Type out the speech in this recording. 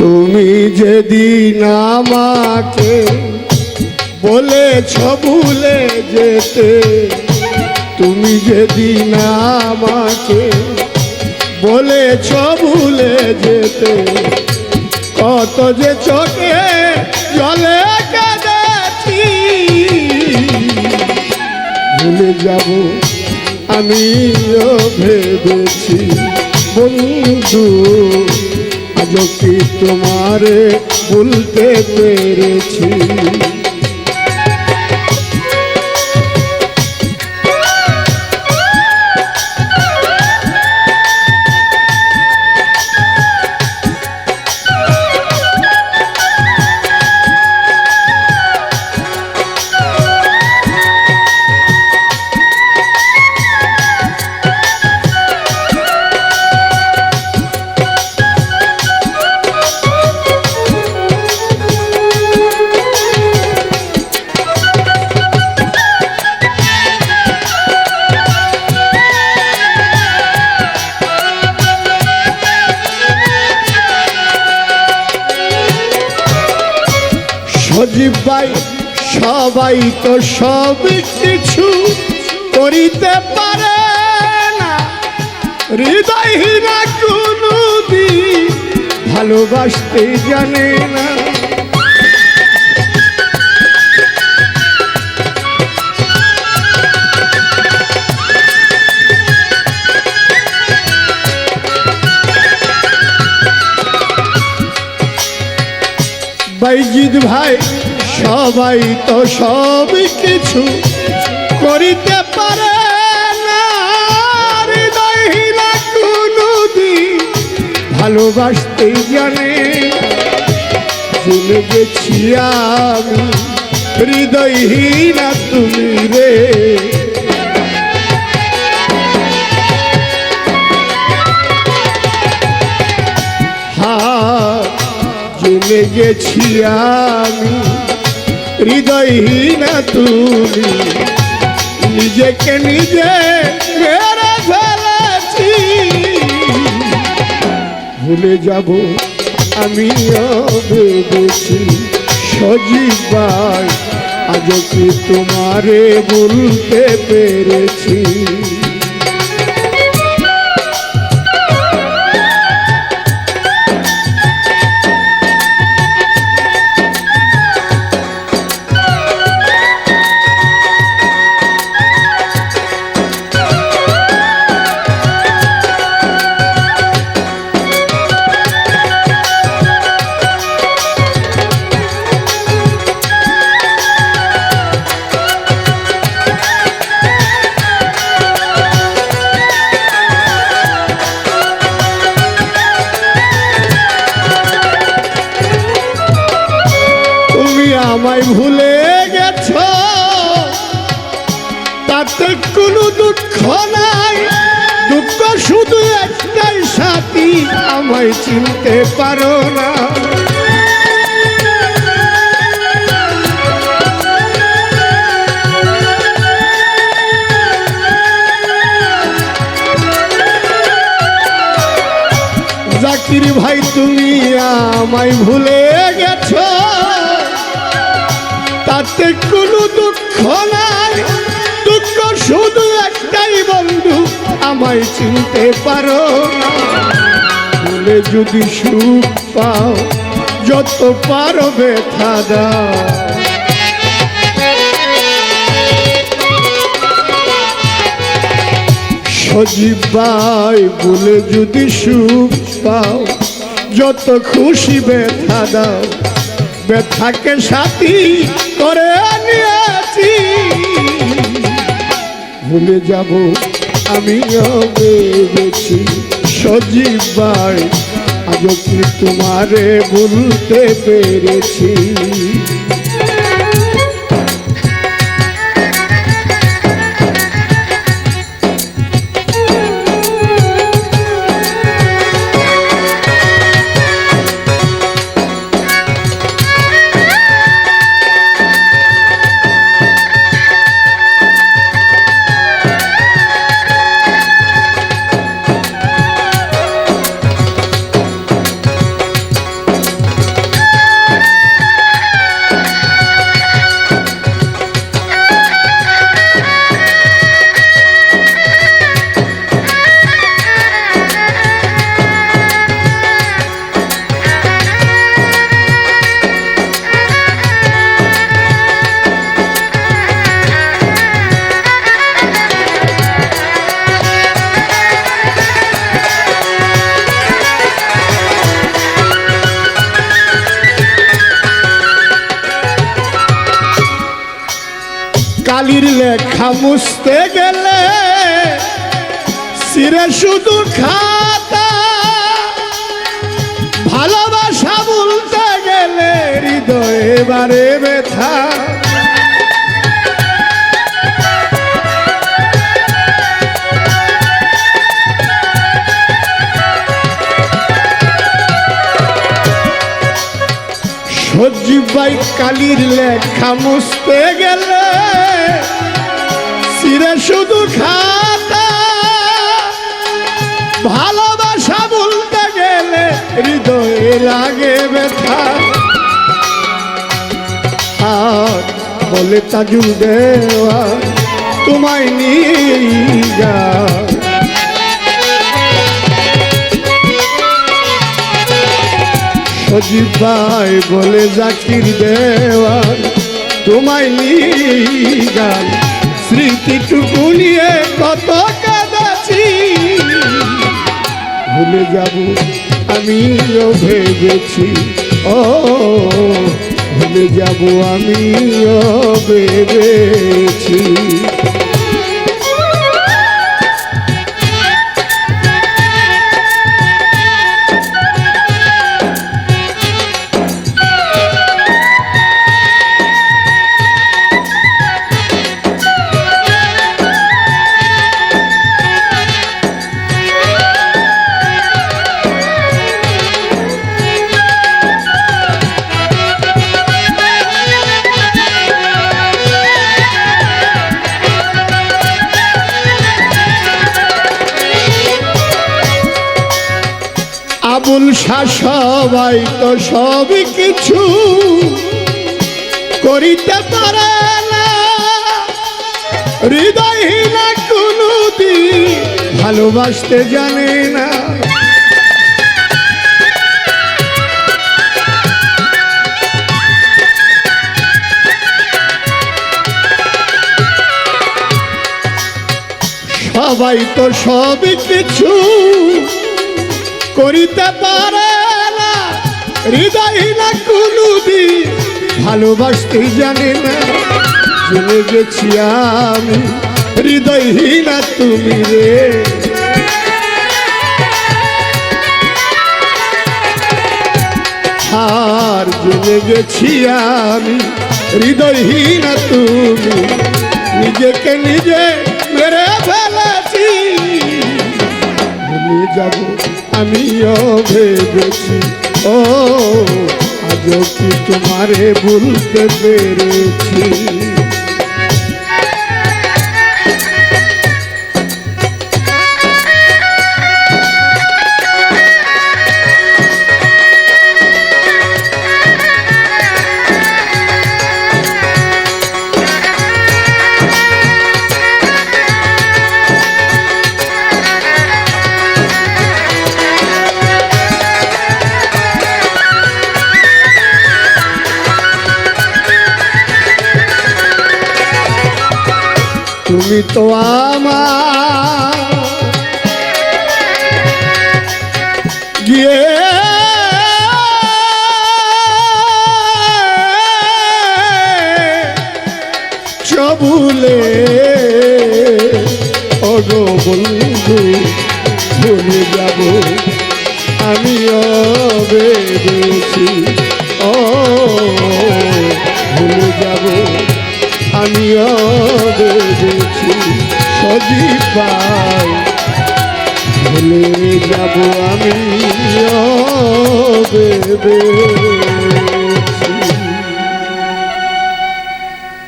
তুমি যেদিন আমাকে বলেছ ভুলে যেতে, তুমি যেদিন আমাকে বলেছ ভুলে যেতে, কত যে চোখে জলে কাঁদেছি। ভুলে যাব আমিও ভেবেছি, বন্ধু কি তোমারে ভুলতে পেরেছি। সজীব ভাই, সবাই তো সব কিছু করিতে পারে না। হৃদয়হীনা কোনো দিন ভালোবাসতে জানে না। বাইজিৎ ভাই সবাই তো সব কিছু করিতে পারে ভালোবাসতে জানে ভুলে গেছি আমি হৃদয়হীনা তুমি রে। হা, জেনে গেছি আমি হৃদয়হীনা তুমি। নিজেকে নিজে মেরে ফেলেছি। ভুলে যাব আমি ভেবেছি, সজীবাই আজ কি তোমারে বলতে পেরেছি? তাতে কোনো দুঃখ নাই। দুঃখ শুধু একটাই সাথী, আমায় চিনতে পারো না। জাকির ভাই, তুমি আমায় ভুলে গেছ। তাতে কোনো দুঃখ নাই। চিনতে পারো। ভুলে যদি সুখ পাও, যত পারো ব্যথা দাও। সজীব ভাই বলে যদি সুখ পাও, যত খুশি ব্যথা দাও। ব্যথাকে সাথী করে নিয়েছি। ভুলে যাব আমি ভেবেছি সজীব ভাই আজ কি তোমারে বলতে পেরেছি? কালির লেখা মুছতে গেলে সিরে শুধু খাতা। ভালোবাসা বলতে গেলে হৃদয়ে বারে ব্যথা। সজীবাই কালির লেখা মুছতে গেলে শুধু খাতা। ভালোবাসা বলতে গেলে হৃদয়ে লাগে ব্যথা। বলে তাজুল দেওয়া তোমায় নিয়ে যা। সজীব বলে জাকির দেওয়া তোমায় নিয়ে গান স্মৃতিটুকু নিয়ে কত কাঁদাছি। ভুলে যাব আমিও ভেবেছি ও ভুলে যাব আমিও ভেবেছি আবুল শাহ সবাই তো সবই কিছু করিতে পারে না। হৃদয়হীনা কোনো ভালোবাসতে জানে না। সবাই তো সবই কিছু করিতে পারে না। হৃদয় না কোনদিন ভালোবাসতে জানে না। জেনে গেছি আমি হৃদয়হীনা তুমি রে। আর জেনে গেছি আমি হৃদয়হীনা তুমি। নিজেকে নিজে মেরে ফেলেছি। যাব আমিও ভেবেছি ও আজও কি তোমারে ভুলতে পেরেছি? তুমি তো আমার গিয়ে চবুলে অগো বন্ধু ভুলে যাব। আমিও বেড়েছি ভুলে যাব আমি বেড়েছি